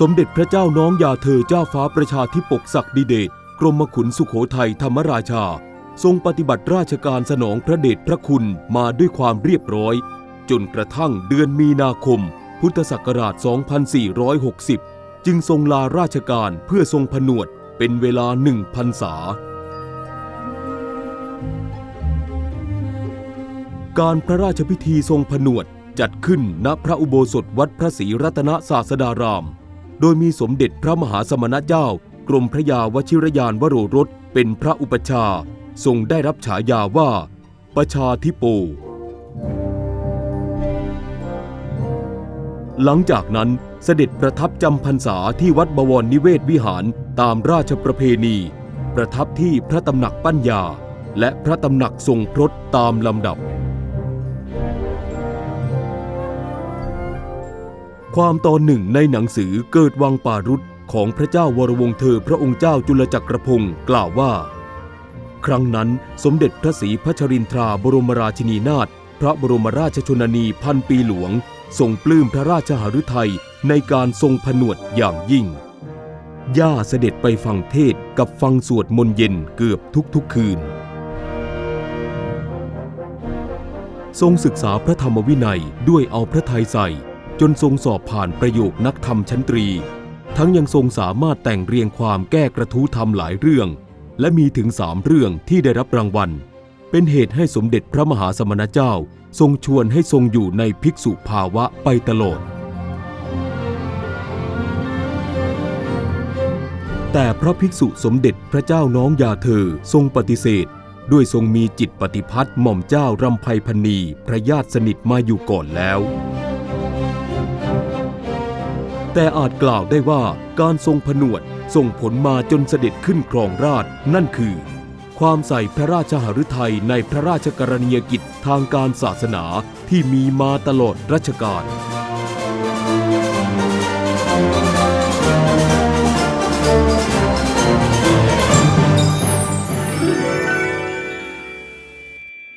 สมเด็จพระเจ้าน้องยาเธอเจ้าฟ้าประชาธิปกศักดิเดชกรมขุนสุโขทัยธรรมราชา ทรงปฏิบัติราชการสนองพระเดชพระคุณมาด้วยความเรียบร้อย จนกระทั่งเดือนมีนาคม พุทธศักราช 2460 จึงทรงลาราชการเพื่อทรงผนวดเป็นเวลาหนึ่งพรรษา การพระราชพิธีทรงผนวดจัดขึ้นณพระอุโบสถวัดพระศรีรัตนศาสดาราม โดยมีสมเด็จพระมหาสมณเจ้ากรมพระยาวชิรยานวโรรสเป็นพระอุปชาทรงได้รับฉายาว่า ประชาธิโป หลังจากนั้นเสด็จประทับจำพรรษาที่วัดบวรนิเวศวิหารตามราชประเพณี ประทับที่พระตำหนักปัญญา และพระตำหนักทรงพรตตามลำดับ ความตอนหนึ่งในหนังสือเกิดวังป่ารุษของพระเจ้าวรวงเธอพระองค์เจ้าจุลจักรพงศ์กล่าวว่า ครั้งนั้นสมเด็จพระศรีพัชรินทราบรมราชินีนาถพระบรมราชชนนีพันปีหลวง ทรงปลื้มพระราชหฤทัยในการทรงผนวดอย่างยิ่ง ย่าเสด็จไปฟังเทศกับฟังสวดมนต์เย็นเกือบทุกๆคืน ทรงศึกษาพระธรรมวินัยด้วยเอาพระทัยใส่ จนทรงสอบผ่านประโยคนักธรรมชั้นตรี ทั้งยังทรงสามารถแต่งเรียงความแก้กระทู้ธรรมหลายเรื่อง และมีถึงสามเรื่องที่ได้รับรางวัล เป็นเหตุให้สมเด็จพระมหาสมณเจ้า ทรงชวนให้ทรงอยู่ในภิกษุภาวะไปตลอดแต่พระภิกษุสมเด็จพระเจ้าน้องยาเธอทรงปฏิเสธ ด้วยทรงมีจิตปฏิพัทธ์หม่อมเจ้ารำไพพณีพระญาติสนิทมาอยู่ก่อนแล้ว แต่อาจกล่าวได้ว่าการทรงผนวดส่งผลมาจนเสด็จขึ้นครองราชนั่นคือ ความใส่พระราชหฤทัยในพระราชกรณียกิจทางการศาสนาที่มีมาตลอดรัชกาล